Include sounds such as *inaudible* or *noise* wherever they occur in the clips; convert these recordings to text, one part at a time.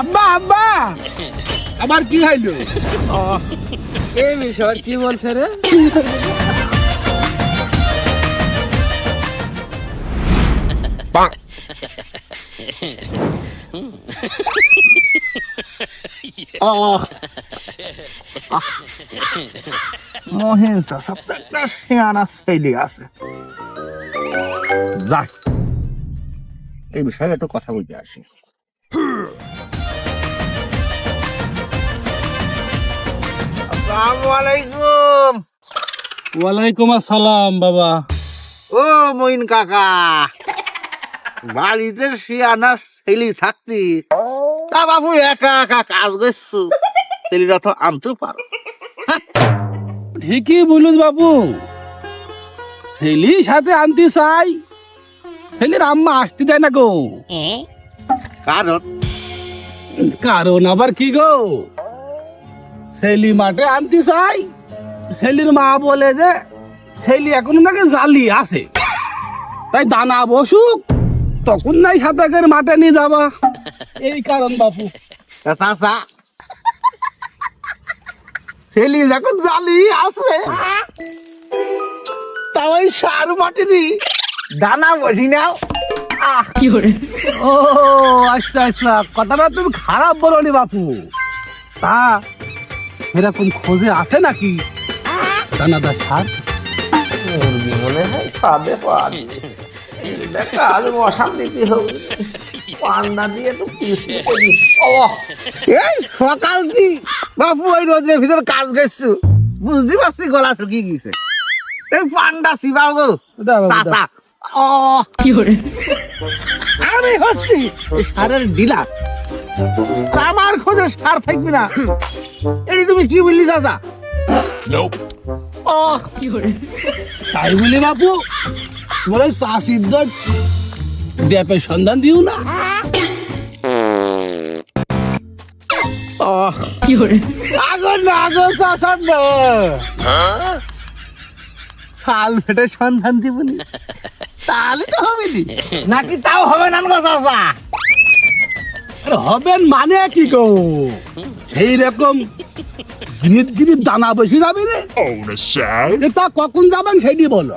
আব্বা আব্বা! আবার কি হইল এই বিষয় কি বলছে রে? মহিন সপ্তাহটা শিয়ানা শৈলী আছে। যাক এই বিষয়ে একটু কথা বলতে আসি। আলাইকুম। ওয়ালাইকুম আসসালাম বাবা। ও মইন কাকা বাড়িতে শিয়ানা ছেলে থাকতি তা বাবু একা একা কাজ করছু? ছেলেরা তো আনতে পারো। ঠিকই বলুস বাবু। ছেলি সাথে আনতে চাই ছেলের আম্মা আসতে দেয় না গো। কারণ? কারণ আবার কি গো? ছেলি মাঠে আনতে চাই। ছেলির মা বলে যে ছেলি এখন নাকি জালি আছে। তাই দানা বসুক তখন নাই সাথে করে মাঠে নিয়ে যাবা। *laughs* এই কারণ বাপু। চাচা ছেলে যখন জালি আছে তাও ওই সার মাটি দি দানা বসি নাও। আহ! ও আচ্ছা আচ্ছা। কথাটা তুমি খারাপ বলনি বাপু। তা এরকম খোঁজে আছে নাকি? দানাদার সার। মুরগি মনে হয় খাবে কাজ হবে। দিয়ে একটু পিসি করি। এই সকাল দি বাপু ওই রোদের ভিতর কাজ গেছো বুঝতে পারছি গলা শুকিয়ে গেছে। এই পান্ডা গো। আমি হচ্ছি সারের ডিলার। আমার খোঁজে সার থাকবে না। এই তুমি কি বললি চাচা? তাই বলি বাপু বলে চাষির দর ড্যাপের সন্ধান দিও না। সন্ধান দিবনি। তাহলে তো হবে নি নাকি তাও হবে না আরে হবেন মানে কি গো? সেই রকম গিরিত গিরিত দানা বসে যাবে রে। তা কখন যাবেন সেটি বলো।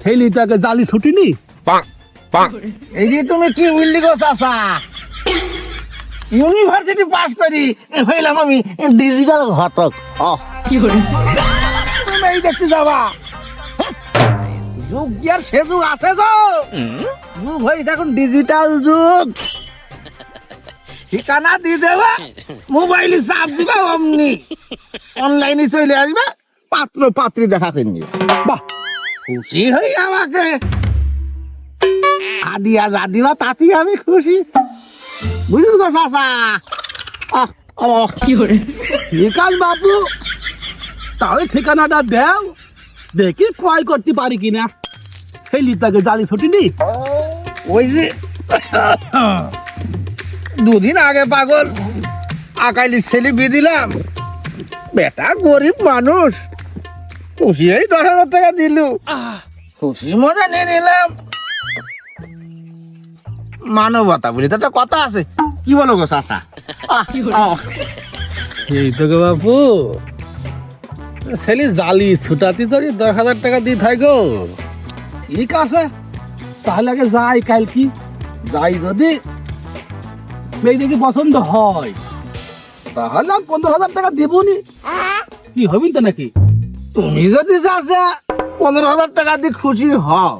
সেই লিটাকে জালি ছুটিনি? এই যে তুমি কি বললি গো চাচা? ইউনিভার্সিটি পাস করি হইলাম আমি ডিজিটাল ঘটক। ও তুমি এই দেখতে যাবা। যুগ কি আর সে যুগ আছে গো। যুগ হয়েছে এখন ডিজিটাল যুগ। ঠিকানা দিয়ে দেবা মোবাইলে চাপ দিবা অমনি। অনলাইনে চলে আসবে পাত্র পাত্রী দেখাতে নিয়ে বাহ খুশি হই আমাকে। আদিয়া যা দিবা তাতেই আমি খুশি। বুঝলি তো চাচা? আহ আহ ঠিক আছে বাপু। তাহলে ঠিকানাটা দেও। দেখি ক্রয় করতে পারি কিনা। সেই লিটাকে জালি ছুটি ছুটিনি ওই যে দুদিন আগে পাগল। আকাইলি ছেলে বিয়ে দিলাম। বেটা গরিব মানুষ। খুশি হয়ে দশ হাজার টাকা দিল। খুশি মজা নিয়ে নিলাম। মানবতা বলি তো একটা কথা আছে। কি বলো গো আহ, এই তো গো বাপু। ছেলে জালি ছুটাতি ধরি দশ হাজার টাকা দিয়ে থাকো ঠিক আছে। তাহলে আগে যাই কাল কি যাই যদি মেয়ে দেখি পছন্দ হয়? তাহলে আমি পনেরো হাজার টাকা দেবনি। কি হবি তো নাকি? তুমি যদি চাচা পনেরো হাজার টাকা দিয়ে খুশি হও।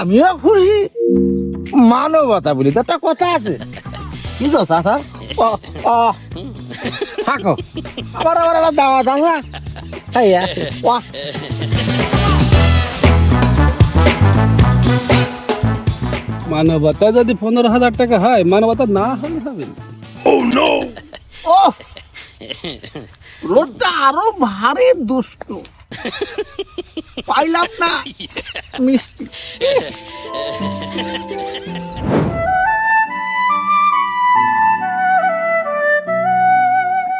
আমিও খুশি। মানবতা বলি তো একটা কথা আছে। কি ও ও থাকো। আবার আবার একটা দাওয়াত আছে এই আছে বাহ মানবতা যদি পনেরো হাজার টাকা হয় মানবতা না হলে হবে না। ও রোদটা আরও ভারী দুষ্ট। পাইলাম না। মিষ্টি।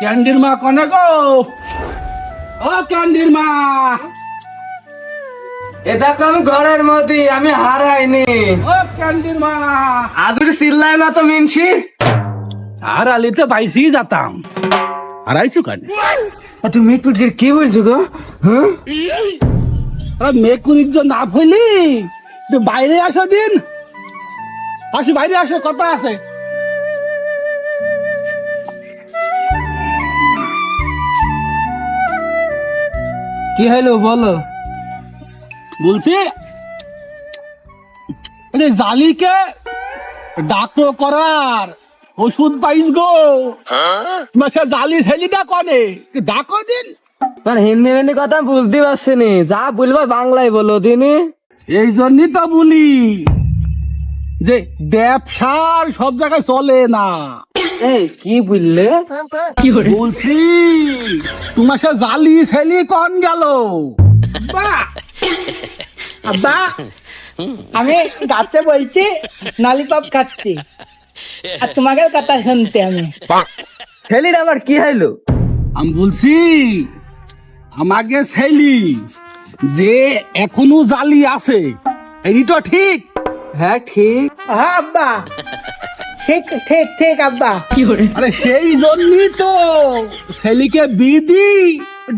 ক্যান্ডির মা কনে গো? ও ক্যান্ডির মা! এ দেখো ঘরের মধ্যে আমি হারাইনি। ও ক্যান্টিন মা। আজুরি চিল্লাই না তো মিনছি? আর আলিতে বাইসি যেতাম। হারাইছু কেন? তুমি মিটপুটকে কি বলছো গো হ্যাঁ? মেকুরির জন্য না হইলি? বাইরে আসো দিন। আসি বাইরে আসো কথা আছে। কি হলো বলো? বলছি জালিকে ডাক্তার করার ওষুধ পাইস গো। তোমার সে জালি ছেলিটা কনে? ডাকো দিন। মানে হিন্দি হিন্দি কথা বুঝতে পারছি নি। যা বলবা বাংলায় বলো দিনি। এই জন্যই তো বলি যে ব্যবসার সব জায়গায় চলে না। এই কি বললে? কি বলছি তোমার সে জালি ছেলি কন গেল? আব্বা *laughs* আমি গাছে বলছি ললিপপ খাচ্ছি। আর তোমাকে কথা শুনতে আমি। ছেলের আবার কি হইল? আমি বলছি আমাকে ছেলি যে এখনও জালি আছে এই তো ঠিক। হ্যাঁ ঠিক। হ্যাঁ আব্বা। ঠিক ঠিক ঠিক আব্বা। আরে সেই জন্যই তো ছেলিকে বিধি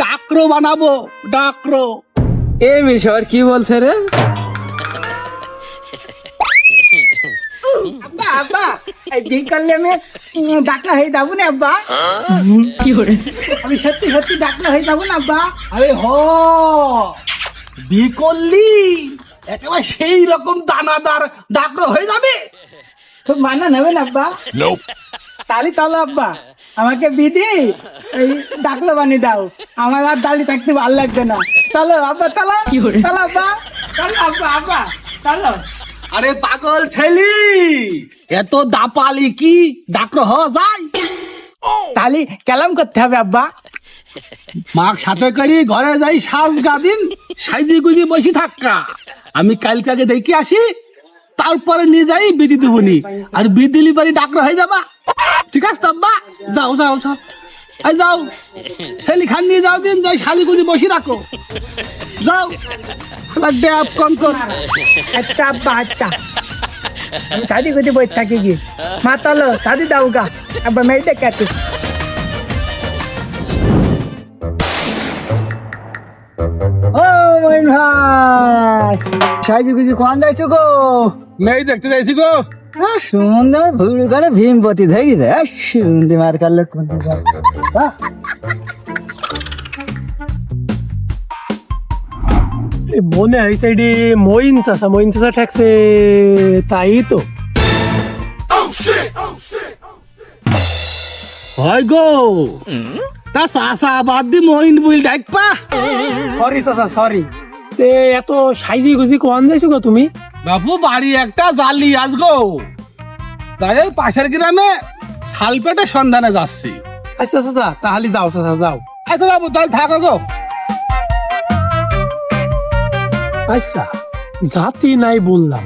ডাক্রো বানাবো ডাক্রো। এই মিশর কি বলছে রে? আব্বা আব্বা এই করলে আমি ডাকলা হয়ে যাব না আব্বা। আমি সত্যি সত্যি ডাকলা হয়ে যাব না আব্বা। আরে হ বি করলি একেবারে সেই রকম দানাদার ডাক্রো হয়ে যাবে। খুব মানা নেবেন আব্বা। তালি তাহলে আব্বা। আমাকে বিধি এই ডাকলো বানি দাও। আমার আর দালি থাকতে ভালো লাগছে না। চলো আব্বা চলো। চলো আব্বা। চলো আব্বা আব্বা। চলো। আরে পাগল ছেলি! এত দাপালি কি? ডাক্রো হওয়া যায় তালি কেলাম করতে হবে আব্বা। মাক সাথে করি ঘরে যাই সাজ গাদিন সাইজি গুজি বসে থাক্কা। আমি কালকাকে দেখে আসি তারপরে নিয়ে যাই বিদি দেবনি। আর বিধি দিলি পারি ডাক্তার হয়ে যাবা। ঠিক আছে তাব্বা যাও যাও যাও। এই যাও। ছেলি খান নিয়ে যাও দিন যাই সাজি গুজি বসে রাখো। যাও। শালা ড্যাব কন কর। আচ্ছা আব্বা আচ্ছা। আমি দাদি কোথায় বসে থাকি কি? মা চলো দাদি দাও গা। আব্বা মেয়েটা কাটে ভাই সাইজি গুজি কোন যাইছো গো। মেয়ে দেখতে যাইছি গো। আহ, সুন্দর ভুড়ি করে ভীমপতি ধরি দে সুন্দর মার কালে কোন মনে হয় সাইডে মইন চাষা মইন চাষা ঠেকছে তাই তো। হয় গো। তা চাষা বাদ দি মহিন বুল ডাকপা সরি চাষা সরি তে এত সাইজি গুজি কোয়ান যাইছো গো তুমি? বাপু বাড়ি একটা জালি আজ গো। তাই ওই পাশের গ্রামে শালপেটের সন্ধানে যাচ্ছি। আচ্ছা চাচা তাহলে যাও চাচা যাও। আচ্ছা বাবু তাহলে থাকো গো। আচ্ছা জাতি নাই বললাম।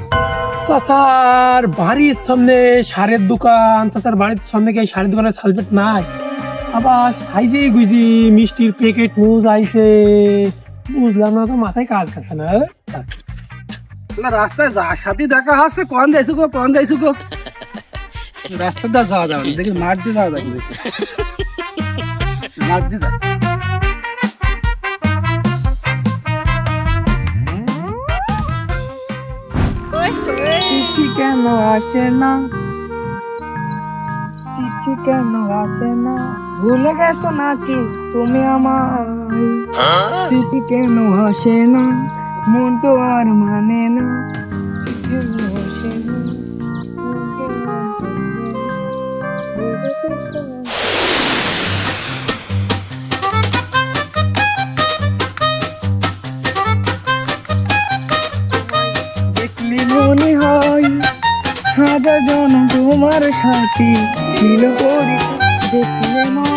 চাচার বাড়ির সামনে সারের দোকান চাচার বাড়ির সামনে কি সারের দোকানে সালপেট নাই? আবার সাইজে গুজি মিষ্টির প্যাকেট মুজ আইছে। বুঝলাম না তো মাথায় কাজ খাচ্ছে না না রাস্তায় যা সাথে দেখা হচ্ছে কোন যাইছু গো কোন যাইছু গো? *laughs* রাস্তা দা যাওয়া যাবে দেখি মাঠ দিয়ে যাওয়া যাবে দেখি। মাঠ দিয়ে যা। চিঠি কেন আসে না? চিঠি কেন আসে না? ভুলে গেছো নাকি তুমি আমার চিঠি কেন আসে না? মন তো আর মানে না? দেখলি মনে হয় হাজার জন তোমার সাথী ছিল দেখলে মনে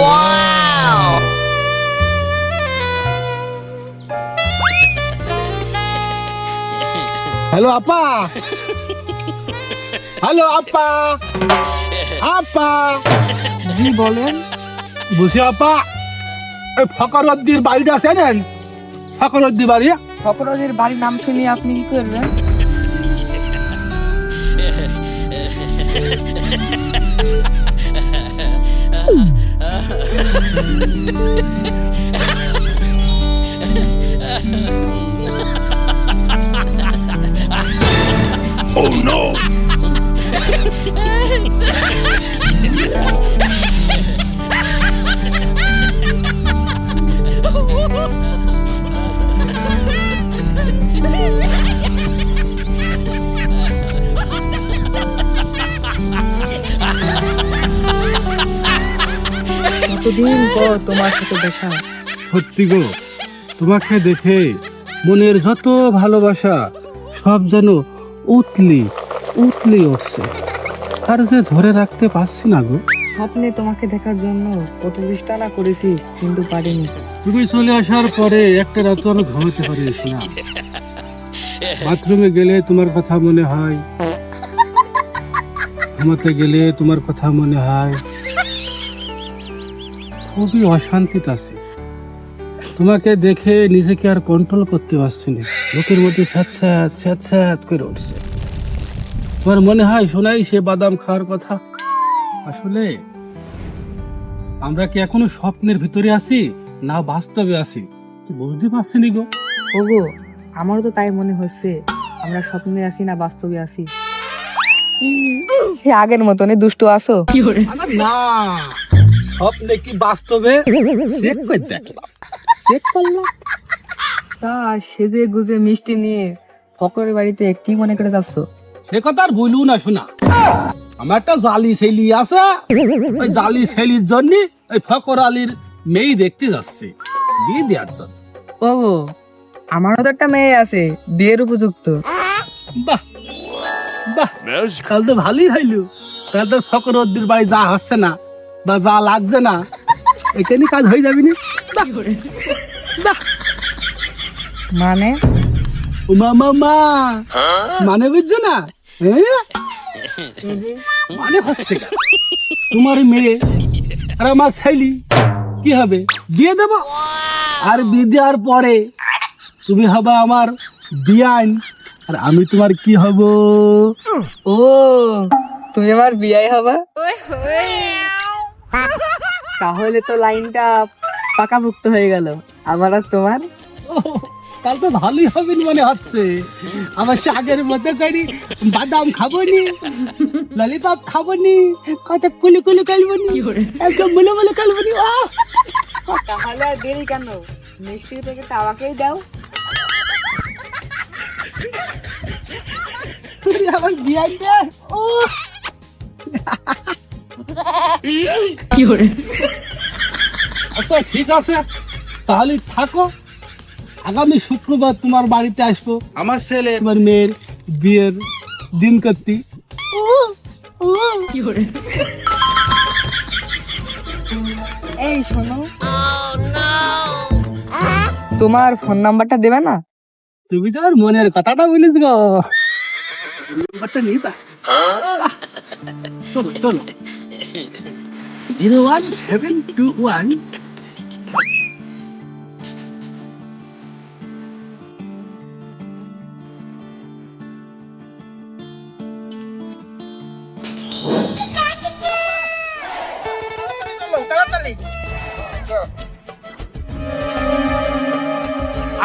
পরিচয়। হ্যালো আপা হ্যালো আপা আপা জি বলেন। বুঝি আপা এই ফকরদ্দির বাড়িটা আছে নেন ফকরদ্দি বাড়ি? ফকরজের বাড়ির নাম শুনিয়ে আপনি কি করবেন? oh no! *laughs* কতদিন পর তোমার সাথে দেখা। সত্যি গো তোমাকে দেখে মনের যত ভালোবাসা সব যেন উতলি উতলি উঠছে। আর যে ধরে রাখতে পারছি না গো। স্বপ্নে তোমাকে দেখার জন্য কত চেষ্টা না করেছি কিন্তু পারিনি। তুমি চলে আসার পরে একটা রাত আমি ঘুমাতে পারিস না বাথরুমে গেলে তোমার কথা মনে হয়। ঘুমাতে গেলে তোমার কথা মনে হয়। খুবই অশান্তিতে আছি। তোমাকে দেখে নিজেকে আর কন্ট্রোল করতে পারছি না। লোকের মধ্যে স্যাঁত স্যাঁত করে উঠছে। তোমার মনে হয় শোনাই সে বাদাম খাওয়ার কথা? আসলে আমরা কি এখনও স্বপ্নের ভিতরে আছি না বাস্তবে আছি? তুই বুঝতে পারছি নি গো। ওগো আমারও তো তাই মনে হচ্ছে। আমরা স্বপ্নে আছি না বাস্তবে আছি। সে আগের মতনই দুষ্টু আসো না স্বপ্নে কি বাস্তবে? চেক করে দেখলাম। চেক করলাম। তা সেজে গুজে মিষ্টি নিয়ে ফকরের বাড়িতে কি মনে করে যাচ্ছ? সে কথা আর বলু না শোনা। আমার একটা জালি ছেলি আছে। ওই জালি ছেলির জন্য ওই ফকর আলীর মেয়ে দেখতে যাচ্ছে। বিয়ে দেওয়ার জন্য। ওগো আমারও তো একটা মেয়ে আছে বিয়ের উপযুক্ত। বাহ বাহ। কাল তো ভালোই হইল। কাল তো ফকর বাড়ি যা হচ্ছে না। বা যা লাগছে না এখানে কাজ হয়ে যাবি না। মানে? ও মা মা। মানে বুঝছ না? হ্যাঁ? মানে হচ্ছে তোমার মেয়ে আর আমার ছেলি কি হবে? বিয়ে দেব? আর বিয়ে দেওয়ার পরে তুমি হবে আমার বিয়ান। আর আমি তোমার কি হব? ও তুমি আমার বিয়াই হবে? তাহলে তো লাইনটা পাকাভুক্ত হয়ে গেল। আমার আর তোমার? তাহলে তো ভালোই হবে মনে হচ্ছে। আমার আগের মতো করি বাদাম খাব নি ললিপপ খাব নি কত কুলি কুলি কালবো নি একদম বলে বলে কালবো নি! তাহলে আর দেরি কেন? মিষ্টি থেকে আমাকেই দাও। তুমি আমার বিয়াই আচ্ছা ঠিক আছে। তাহলে থাকো। আগামী শুক্রবার তোমার বাড়িতে আসব। আমার ছেলে। তোমার মেয়ের বিয়ের দিন করতে এই শোনো। তোমার ফোন নাম্বারটা দেবে না? তুমি তো আর মনের কথাটা বলিস গো। নাম্বারটা নেই বা চলো চলো zero one seven two one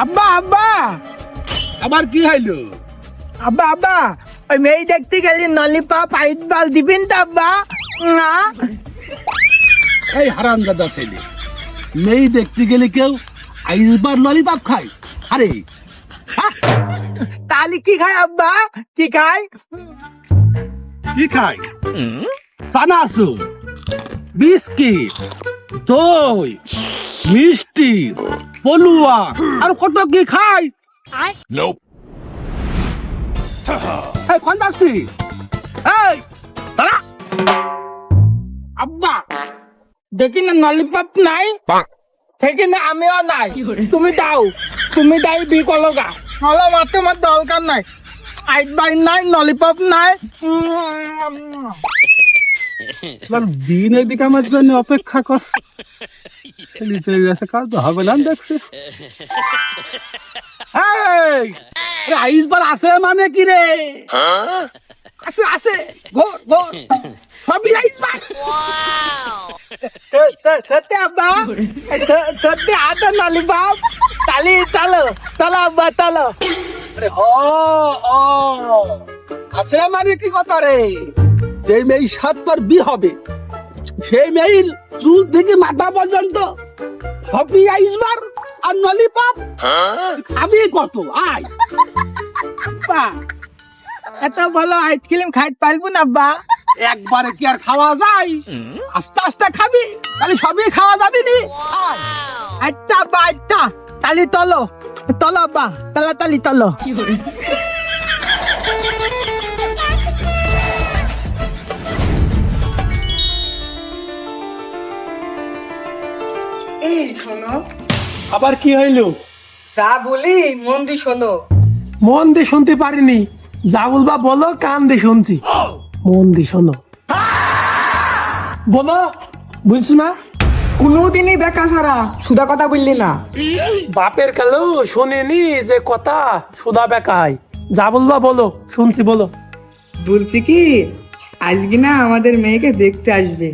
আব্বা আব্বা! আবার কি হইল? আব্বা আব্বা, ওই মেয়ে দেখতে গেলি নলিপপ আইত বাল দিবেন তো, আব্বা? না। এই হারাম দাদা ছেলে মেয়ে দেখতে গেলে কেউ আইসবার ললিপপ খায়। আরে তাহলে কি খায় আব্বা? কি খায়? কি খায়? চানাচুর বিস্কিট দই মিষ্টি পলুয়া আর কত কি খায়? এই কোন যাচ্ছি? এই দাঁড়া। আব্বা দেখি না নলিপপ নাই থেকে না আমিও নাই। তুমি দাও তুমি দাই বি কলগা নলে মারতে আমার দরকার নাই। আইট বাই নাই নলিপপ নাই। দিন এদিকে আমার জন্য অপেক্ষা করছে চলে গেছে কাজ তো হবে না দেখছে। এই, আরে আছে মানে কি রে আছে আছে। ঘোর ঘোর আব্বা সত্যি আটা নালি বাপ তালি তালো তালো আব্বা তালো আরে ও ও আছে মানে কি কথা রে যে মেয়ে সাত তোর বি হবে সেই মেয়ের চুল থেকে মাথা পর্যন্ত সবই আইসবার আর নলিপপ খাবি কত আয় এত ভালো আইসক্রিম খাইতে পারব না আব্বা একবারে কি আর খাওয়া যায়? আস্তে আস্তে খাবি তাহলে সবই খাওয়া যাবে নি? আচ্ছা আব্বা আচ্ছা তালি তলো তলো আব্বা তালা তালি আবার কি হইল? যা বলি মন দি শোনো। মন দিয়ে শুনতে পারিনি। যা বলবা বলো কান দিয়ে শুনছি। মন দিয়ে শোনো বলো বুঝছ না? কোনোদিনই দেখা ছাড়া সুদা কথা বললি না। বাপের কালো শোনেনি যে কথা সুদা বেকায়। যা বলবা বলো শুনছি বলো। বলছি কি আজকে না আমাদের মেয়েকে দেখতে আসবে।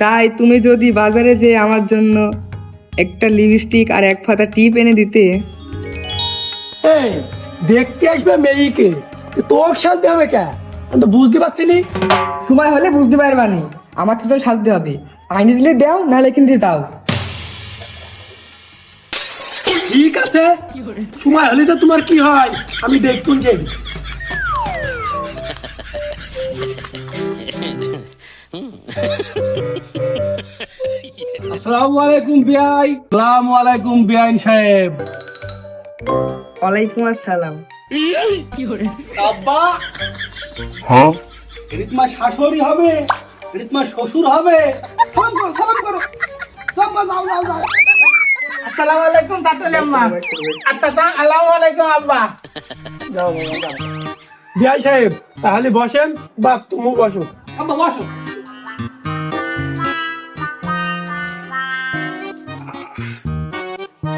তাই তুমি যদি বাজারে যে আমার জন্য একটা লিপস্টিক আর এক ফাতা টিপ এনে দিতে। এই দেখতে আসবে মেয়েকে। তোর সাজতে হবে কে? আমি তো বুঝতে পারছি নি সময় হলে বুঝতে পারবানি আমাকে তো সাজতে হবে। আইনে দিলে দাও নাহলে কিন্তু দাও। ঠিক আছে। সময় হলে তো তোমার কি হয়? আমি দেখুন যে। আসসালামু আলাইকুম বিআই। আসসালামু আলাইকুম বিআইন সাহেব। ওয়ালাইকুম আসসালাম। আব্বা হ্যাঁ? এটা তোমার শাশুড়ি হবে এটা তোমার শ্বশুর হবে। সালাম করো সালাম করো। যাও যাও যাও যাও আসসালামু আলাইকুম তাতলে আম্মা। আচ্ছা আসসালামু আলাইকুম আব্বা। বিআই সাহেব তাহলে বসেন বা তুমি বসো। আব্বা বসো।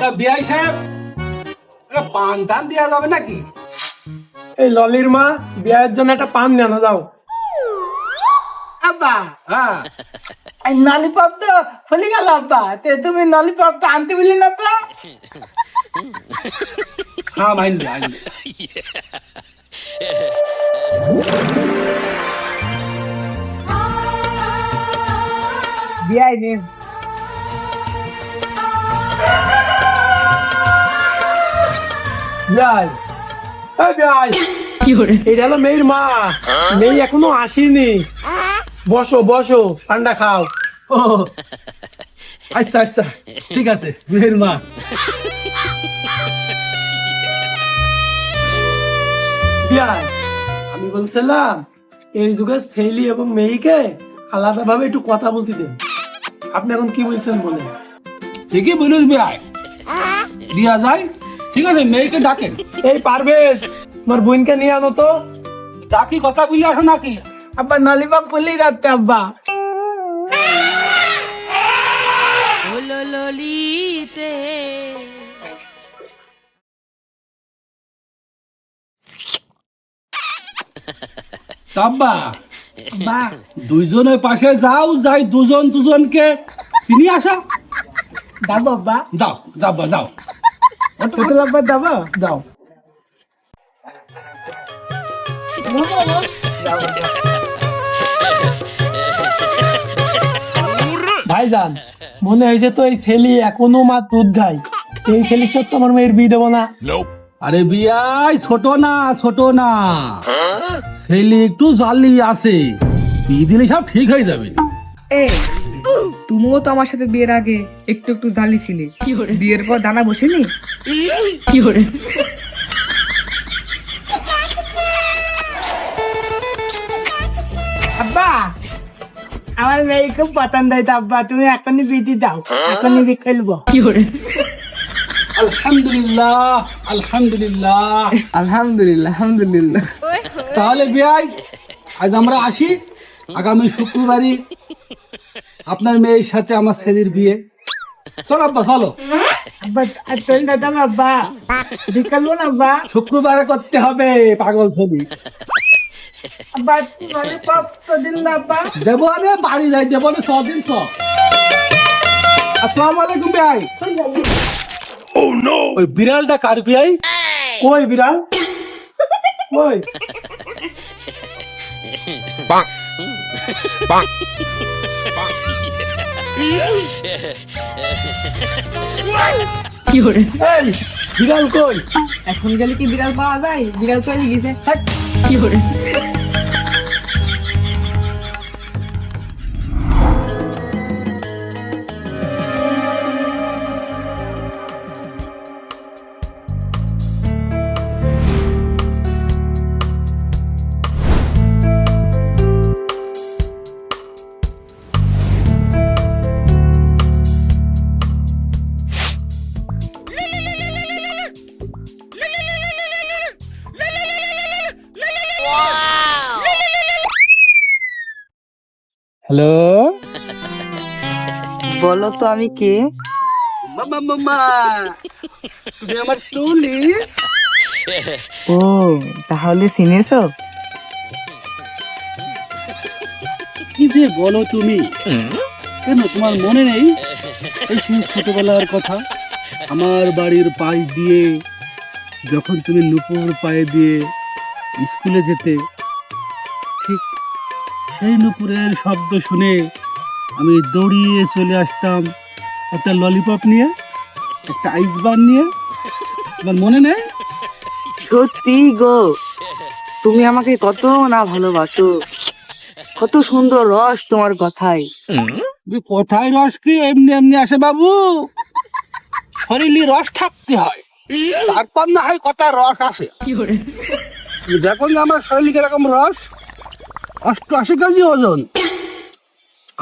তা বিআই সাহেব পান টান দেওয়া যাবে নাকি? এই ললির মা বিয়ের জন্য একটা পান নেন যাও। আব্বা হ্যাঁ। নলিপপ তো ফুলি গেল আব্বা। তে তুমি নলিপপ তো আনতে বললি না তো? হ্যাঁ মাইন্ড মাইন্ড বিয়াই দিন। বিয়াই। এই বিয়াই। এটা হলো মেয়ের মা। মেয়ে এখনও আসেনি। বসো বসো ঠান্ডা খাও। আচ্ছা আচ্ছা ঠিক আছে মেহের মা। আমি বলছিলাম, এই যুগে ছেলে এবং মেয়েকে আলাদাভাবে একটু কথা বলতে দেন আপনি এখন কি বলছেন বলে ঠিকই বলিস বিআই দিয়া যায় ঠিক আছে, মেয়েকে ডাকেন। এই পারবেশ তোমার বোনকে নিয়ে আনো তো। ডাকি কথা বলি আসো নাকি? আব্বা নলিপপ ফুলি যাচ্ছে আব্বা। চাব্বা বা দুইজনের পাশে যাও যাই দুজন দুজনকে চিনি আসো। যাব আব্বা। যাও যাব্বা যাও। যাব? যাও। ভাইজান মনে হয়েছে তো এই ছেলে এখনও মা দুধ খায়। এই ছেলের সাথে আমার মেয়ের বিয়ে দেবো না। আরে বিয়াই ছোট না ছোট না। ছেলে একটু জালি আছে। বিয়ে দিলে সব ঠিক হয়ে যাবে। এ তুমিও তো আমার সাথে বিয়ের আগে একটু একটু জালি ছিলে। বিয়ের পর দানা বসেনি? কি করে আমার মেয়ে খুব পছন্দ হয়েছে আব্বা তুমি এখনই বিয়ে দাও এখনই বিয়ে খেলব। কি করে? আলহামদুলিল্লাহ আলহামদুলিল্লাহ। আলহামদুলিল্লাহ আলহামদুলিল্লাহ। তাহলে বিয়াই আজ আমরা আসি আগামী শুক্রবারই আপনার মেয়ের সাথে আমার ছেলের বিয়ে। চলো আব্বা চলো। আব্বা বিকাল না আব্বা। শুক্রবারে করতে হবে পাগল ছবি। দেবো আরে বাড়ি যাই দেবো না ছদিন ছ আসসালামু আলাইকুম ভাই। ওই বিড়ালটা কার বিয়াই কই বিড়াল? কই? কি এই বিড়াল কই? এখন গেলে কি বিড়াল পাওয়া যায়? বিড়াল চলে গেছে। কি করে হ্যালো? *laughs* বলো তো আমি কে? মামা মামা তুমি আমার তুলি ও তাহলে চিনেছো কি যে বলো তুমি? কেন তোমার মনে নেই? এই সেই ছোটবেলার কথা। আমার বাড়ির পাশ দিয়ে যখন তুমি নুপুর পায়ে দিয়ে স্কুলে যেতে ঠিক সেই নুপুরের শব্দ শুনে আমি দৌড়িয়ে চলে আসতাম একটা ললিপপ নিয়ে একটা আইস বার নিয়ে। তোমার মনে নেই? সত্যি গো তুমি আমাকে কত না ভালোবাসো। কত সুন্দর রস তোমার কথায়। তুমি কোথায় রস কি এমনি এমনি আসে বাবু? শরীরে রস থাকতে হয় তারপর না হয় কথা রস আসে। দেখো যে আমার শরীরে এরকম রস? অষ্টআশি কেজি ওজন।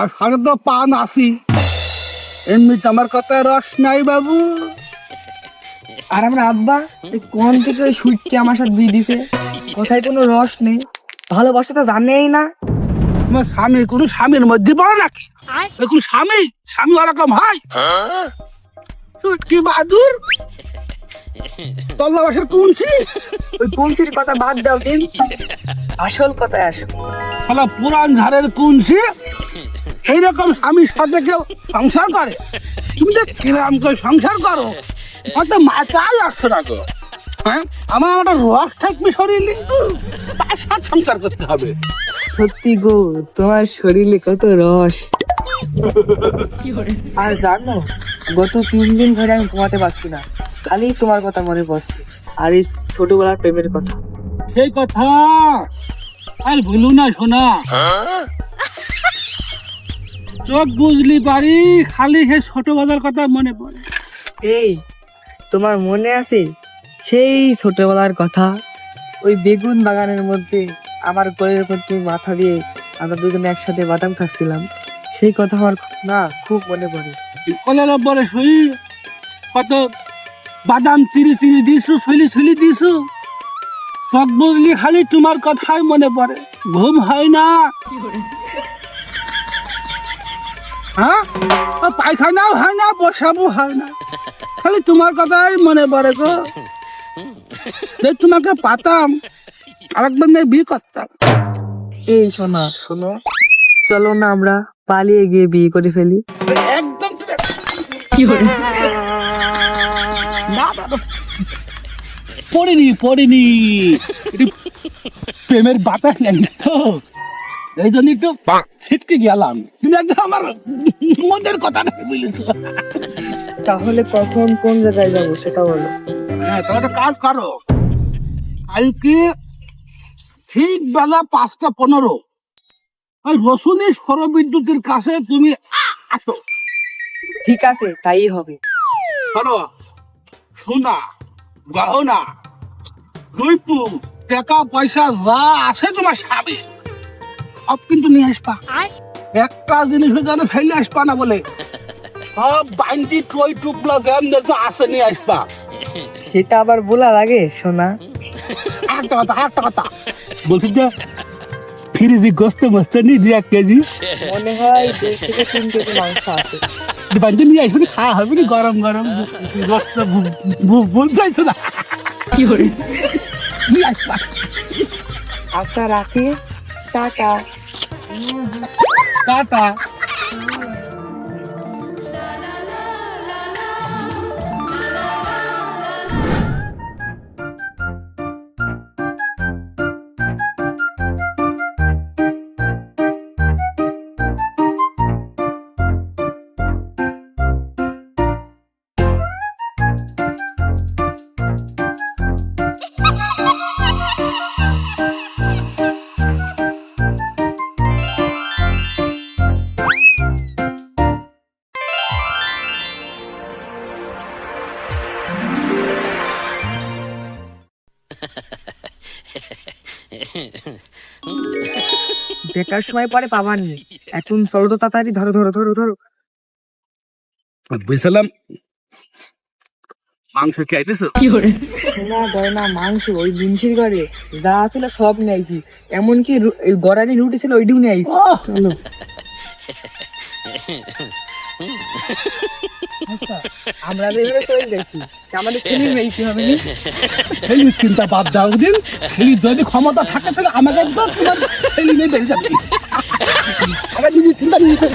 আর সাড়ে তো পান আসি এমনিতে আমার কথায় রস নাই বাবু। আর আমার আব্বা এই কোন থেকে ওই সুইটকে আমার সাথে বিয়ে দিছে? কোথায় কোনো রস নেই। ভালোবাসা তো জানেই না। আমার স্বামী কোনো স্বামীর মধ্যে পড়ে নাকি? কোন স্বামী? স্বামী ওরকম হয়? তুই কি বাহাদুর তল্লাবাসের কুঞ্চি? ওই কুঞ্চির কথা বাদ দাও দিন। আসল কথায় আসো শালা পুরান ঝাড়ের কুঞ্চি? এইরকম স্বামীর সাথে কেউ সংসার করে? তুমি তো কিরাম করে সংসার করো? আমার তো মাথায় আসছে না গো। হ্যাঁ? আমার একটা রস থাকবে শরীরে। তার সাথে সংসার করতে হবে। সত্যি গো তোমার শরীরে কত রস। আর জানো গত তিন দিন ধরে আমি ঘুমাতে পারছি না। খালি তোমার কথা মনে পড়ছে। আর এই ছোটবেলার প্রেমের কথা। সেই কথা। আর ভুলু না শোনা চোখ বুঝলি পারি খালি সে ছোটবেলার কথা মনে পড়ে। এই তোমার মনে আছে সেই ছোটবেলার কথা? ওই বেগুন বাগানের মধ্যে আমার কোলের উপর তুমি মাথা দিয়ে আমরা দুজনে একসাথে বাদাম খাচ্ছিলাম। সেই কথা আমার না খুব মনে পড়ে। কলের ওপরে শুই কত বাদাম চিরি চিরি দিছু ছলি ছলি দিছু। চোখ বুঝলি খালি তোমার কথাই মনে পড়ে। ঘুম হয় না। হ্যাঁ? পায়খানাও হয় না বসাবো হয় না। খালি তোমার কথাই মনে পড়ে গো। যে তোমাকে পাতাম আরেকবার বিয়ে করতাম। এই শোনা শোনো। চলো না আমরা পালিয়ে গিয়ে বিয়ে করে ফেলি। একদম। কি না পড়িনি পড়িনি। একটু প্রেমের বাতাস লাগিস তো। এই জন্য একটু ছিটকে গেলাম। তুমি একদম আমার মনের কথা নাই বলেছ তাহলে কখন কোন জায়গায় যাব সেটা বলো। হ্যাঁ তাহলে একটা কাজ করো। কালকে ঠিক বেলা পাঁচটা পনেরো। ওই রসুনের সৌর বিদ্যুতের কাছে তুমি আসো। ঠিক আছে তাই হবে। শোনো সোনা গহনা জয়পুর টাকা পয়সা যা আছে তোমার স্বামী সব কিন্তু নিয়ে আসবা। একটা জিনিস যেন ফেলে আসবা না বলে। সব বাইন্দি টই টুকলা যেন যা আছে নিয়ে আসবা। সেটা আবার বলা লাগে শোনা একটা কথা একটা কথা। বলছি যে ফ্রিজি গোস্ত মস্ত নি দু এক কেজি? মনে হয় দুই থেকে তিন কেজি মাংস আছে। বাড়িতে নিয়ে আসবি খাওয়া হবে নি গরম গরম। গোস্ত বুঝাইছো না? কি করে নিয়ে আসবা আচ্ছা রাখি টাটা। টাটা। বেকার সময় পরে পাবাননি এখন চলো তো তাড়াতাড়ি ধরো ধরো ধরো ধরো। বুঝলাম মাংস কি আইতেছো? সোনা গয়না মাংস ওই জিনিসের ঘরে যা ছিল সব নিয়েছি এমনকি গড়ানি রুটি ছিল ওইটিও নিয়ে আইছি। চলো। *laughs* আমরা তো এভাবে চলে গেছি। আমাদের ছেলে মেয়ে কি হবে না। চিন্তা বাদ দাও দিন ছেলে যদি ক্ষমতা থাকে তাহলে আমাকে একদম তোমার ছেলি নিয়ে বেরিয়ে যাবে। আগে নিজের চিন্তা নিজে।